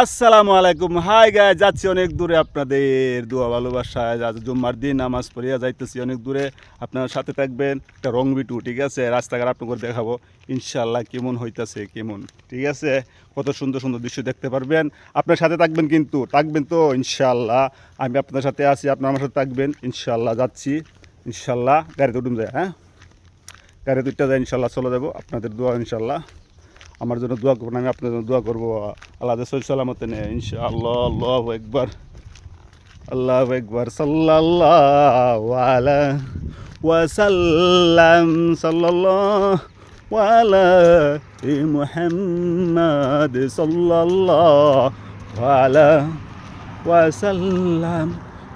আসসালামু আলাইকুম। হাই গায়ে যাচ্ছি অনেক দূরে আপনাদের দোয়া ভালোবাসায়। আজ জুম্মার দিন, নামাজ পড়িয়া যাইতেছি অনেক দূরে। আপনার সাথে থাকবেন একটা রং বিটু ঠিক আছে? রাস্তাঘাট আপনাকে দেখাবো। ইনশাল্লাহ কেমন হইতাছে, কেমন, ঠিক আছে? কত সুন্দর সুন্দর দৃশ্য দেখতে পারবেন। আপনার সাথে থাকবেন কিন্তু, থাকবেন তো ইনশাল্লাহ আমি আপনার সাথে আছি, আপনার আমার সাথে থাকবেন। ইনশাল্লাহ যাচ্ছি। ইনশাল্লাহ গাড়িতে উঠুন যায় হ্যাঁ? গাড়িতে উঠতে যায় ইনশাল্লাহ চলে যাব। আপনাদের দোয়া ইনশাল্লাহ আমার জন্য দোয়া করবেন আমি আপনার জন্য দোয়া করব। আল্লাহ সহি সালামতে নে ইনশা আল্লাহ আল্লাহ একবার আল্লাহ একবার সাল্লাল্লাহু আলা ওয়াসাল্লাম, সাল্লাল্লাহু আলা মুহাম্মাদ, সাল্লাল্লাহু আলা ওয়াসাল্লাম।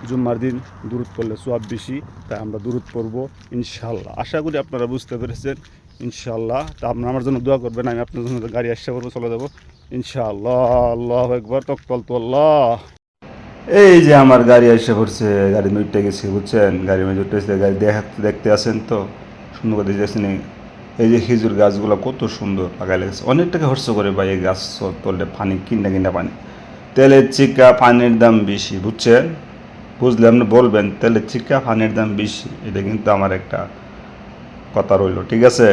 জুম্মার দিন দূরত করলে সব বেশি, তাই আমরা দূরত পড়ব ইনশাল্লাহ আশা করি আপনারা বুঝতে পেরেছেন ইনশাল্লাহ তা আপনারা আমার জন্য দোয়া করবেন, আমি আপনার জন্য গাড়ি আসতে পারব চলে যাব। ইনশাআল্লাহ, আল্লাহ একবার তকতল তো আল্লাহ। এই যে আমার গাড়ি এসে পড়ছে, গাড়ি উঠতে গেছি, বুঝছেন? গাড়ি মেজে উঠতেছে গাড়ি দেখতে দেখতে আসেন তো? সুন্দর করে দেখতেছেন এই যে খেজুর গাছগুলো কত সুন্দর লাগাই লেগেছে। অনেক টাকা খরচ করে ভাই এই গাছ তুললে পানি, কিনা কিনা পানি। তেলের চিকা পানির দাম বেশি, বুঝছেন? বুঝলে আপনি বলবেন, তেলের চিকা পানির দাম বেশি, এটা কিন্তু আমার একটা কথা রইল, ঠিক আছে?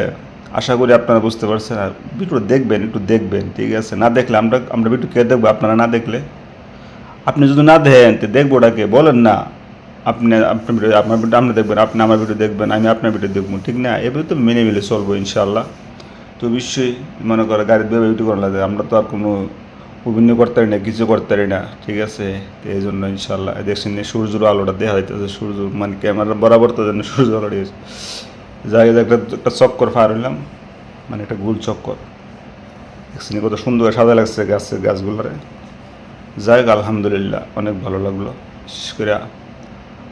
আশা করি আপনারা বুঝতে পারছেন। আর একটু দেখবেন একটু দেখবেন, ঠিক আছে? না দেখলে আমরা আমরা একটু কে দেখব? আপনারা না দেখলে? আপনি যদি না দেন তো দেখব ওটাকে। বলেন না, আপনি আপনার ভিডিও আপনার ভিডিও, আপনি দেখবেন, আপনি আমার ভিডিও দেখবেন, আমি আপনার ভিডিও দেখব, ঠিক না? এভাবে তো মেনে মিলে চলবো ইনশাল্লাহ তো অবশ্যই মনে করে গাড়ি দেবে ইউটি করা লাগে। আমরা তো আর কোনো বিভিন্ন করতে পারি না, কিছু করতে পারি না, ঠিক আছে? তো এই জন্য ইনশাল্লাহ দেখছেন সূর্যের আলোটা দেওয়া হইতেছে সূর্য মানে ক্যামেরা বরাবর তো যেন সূর্য আলো যাই একটা একটা চক্কর ফার হইলাম। মানে একটা গোল চক্কর। দেখছেন কত সুন্দর সাদা লাগছে গাছের গাছগুলোরে। যাই হোক, আলহামদুলিল্লাহ, অনেক ভালো লাগল। বিশেষ করে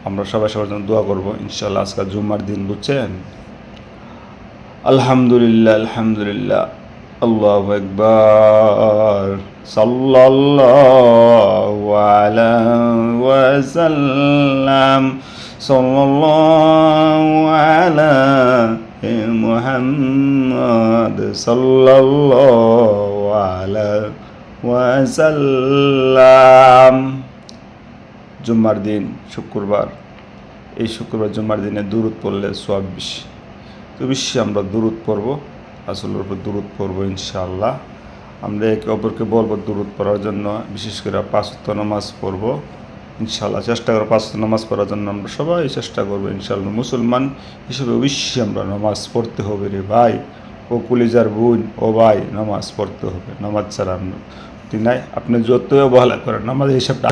আমরা সবাই সবার জন্য দোয়া করব। ইনশাল্লাহ আজকাল জুম্মার দিন, বুঝছেন? আলহামদুলিল্লাহ আলহামদুলিল্লাহ। আল্লাহ একবার সাল্লাল্লাহু আলা আলা মুহাম্মদ সাল্লাল্লাহু আলা ওয়াসাল্লাম জুম্মার দিন, শুক্রবার। এই শুক্রবার জুম্মার দিনে দূরত পড়লে সব বেশি। তো বেশি আমরা দূরত পড়ব আসলের উপর দূরত পড়ব ইনশাআল্লাহ। আমরা একে অপরকে বলব দূরত পড়ার জন্য, বিশেষ করে পাঁচত্ব নামাজ পড়ব। ইনশাআল্লাহ চেষ্টা করব পাঁচ নামাজ পড়ার জন্য আমরা সবাই চেষ্টা করব ইনশাল্লাহ মুসলমান হিসেবে অবশ্যই আমরা নামাজ পড়তে হবে রে ভাই। ও কুলিজার বোন, ও ভাই, নামাজ পড়তে হবে। নামাজ ছাড়া আমরা নাই? আপনি যত অবহেলা করেন নামাজ হিসাবটা